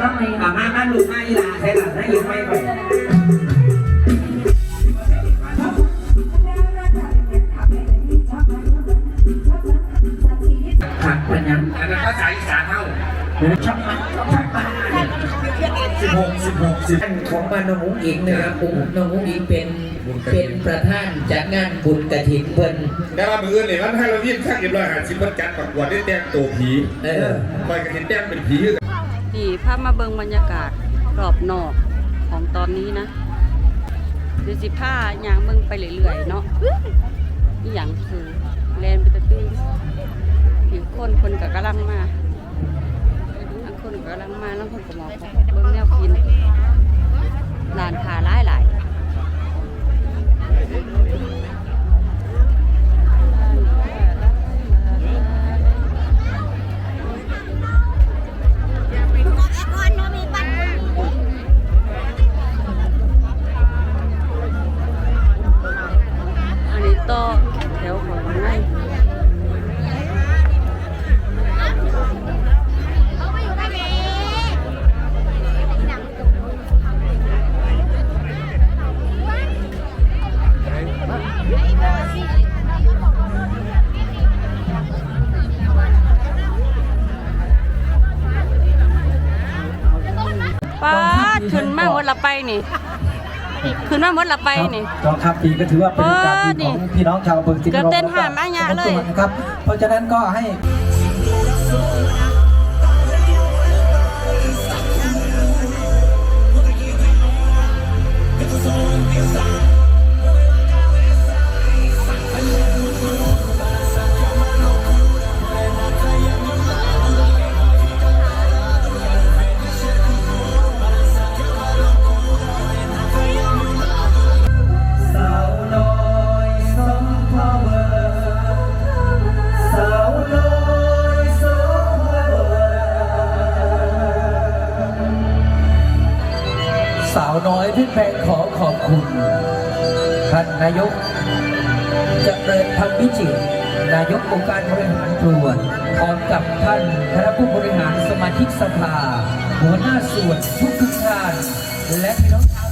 มาไหมอ่ามามาลูกมาอีลาใช่หล่ะให้ยืมไม่ไปหักปัญญาอันนั้นภาษาอีสานเท่าชักมาชักมาสิบหกสิบหกสิบท่านของบ้านน้องอุ้งอิงนะครับอุ้งน้องอุ้งอิงเป็นเป็นประธานจัดงานบุญกระถิ่นเพิ่นแต่ว่ามือเนี่ยมันให้เราวิ่งข้างเรียบร้อยหาสิบวันจัดประกวดได้แต่งตัวผีเออคอยกระเห็นแต่งเป็นผีกัน นี่พามาเบิงบรรยากาศกรอบนอกของตอนนี้นะเดี๋ยวสิผ้ายางเบิงไปเรื่อยๆเนาะอีอย่างคือแลนไปตะตื้นผิวคนคนกับกำลังมาคนก็กำลังมาแล้วคนก็มองเบิงแนวกินลานขาหลายหลาย แถวของในป้าขึ้นมาหมดละไปนี่ ขึ้นมาหมดละไปนี่กองทัพปีก็ถือว่าเป็นโอกาสดีของพี่น้องชาวอำเภอสิงห์เกือบเต้นหามายะเลยนะครับ เพราะฉะนั้นก็ให้ สาวน้อยพี่แพงขอขอบคุณ ท่านนายกเจริญพันวิจิตรนายกองค์การบริหารส่วนพร้อมกับท่านคณะผู้บริหารสมาชิกสภา หัวหน้าส่วนทุกทุกท่านและพี่น้องชาว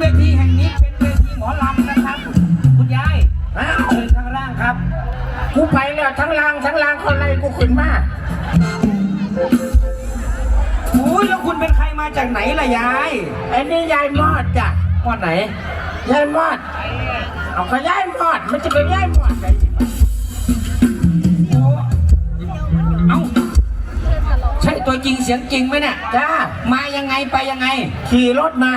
เวทีแห่งนี้เป็นเวทีหมอลำนะครับ คุณยายอ้าวเชิญข้างล่างครับ กูไปแล้วทั้งลางทั้งลางคนไรกูขึ้นมาอุ้ยแล้วคุณเป็นใครมาจากไหนล่ะยายไอ้นี่ยายมอดจ้ะวันไหนยายมอด เอาก็ยายมอดมันจะเป็นยายมอดไงเอ้าใช่ตัวจริงเสียงจริงไหมเนี่ยจ้ามายังไงไปยังไง ขี่รถมา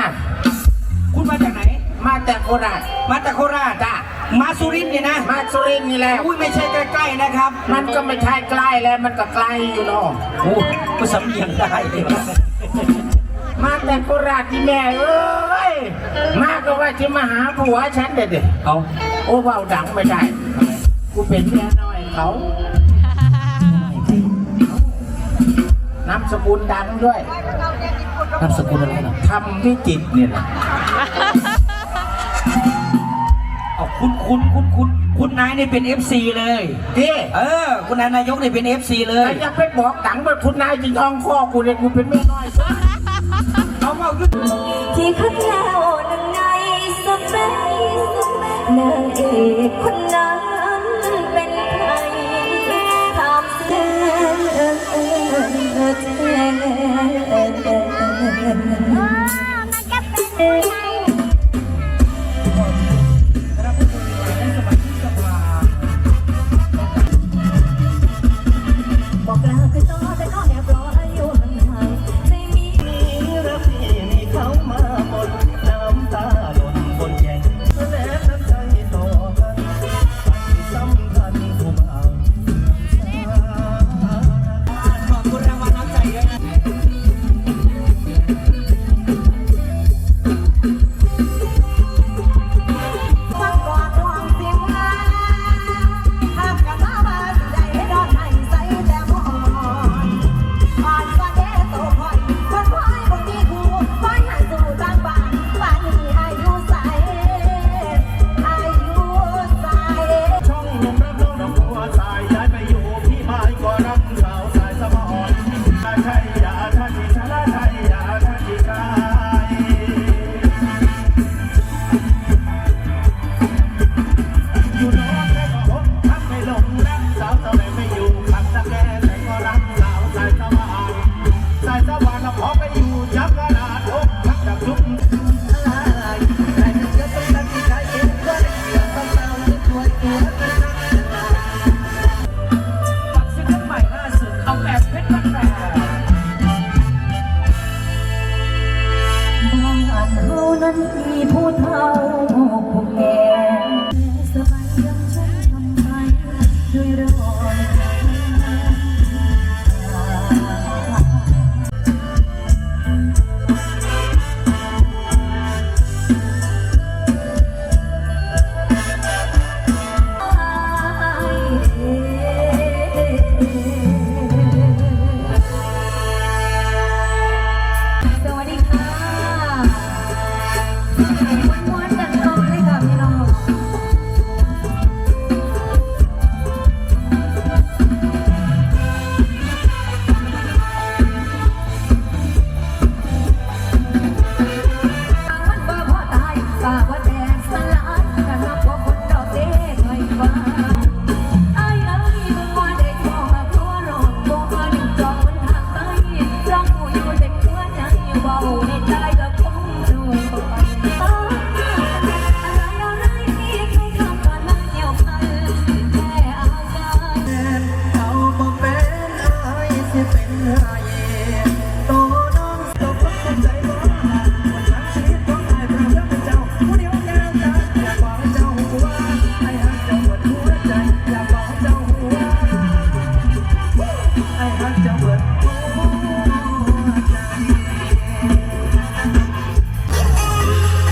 คุณมาจากไหน มาจากโคราช มาจากโคราชจ้ะมาสุรินทร์นี่นะ มาสุรินทร์นี่แหละอุ้ยไม่ใช่ใกล้ๆนะครับ มันก็ไม่ใช่ใกล้แล้วมันก็ไกลอยู่เนาะโอ้ก็สำเนียงได้มาแต่โคราชที่แม่เอ้ย มาก็ว่าจะมาหาผัวฉันเด็ดๆเขาโอ้เบาดังไม่ได้กูเป็นแม่น้อยเขาน้ำสกุลดังด้วย นามสกุลอะไรหรอทำวิจิตเนี่ยแะเอาคุณคุณคุณคุณคุณนายนี่เป็น FC เลยพี่เออ คุณนายนายกนี่เป็น FC เลยอยากไปบอกตังค์ว่คุณนายจริงทองข้อกูเลยกูเป็นแม่น้อยเอาเาที่ข้างแล้วนั่งในสเปซนางเอกคนนั้น boy.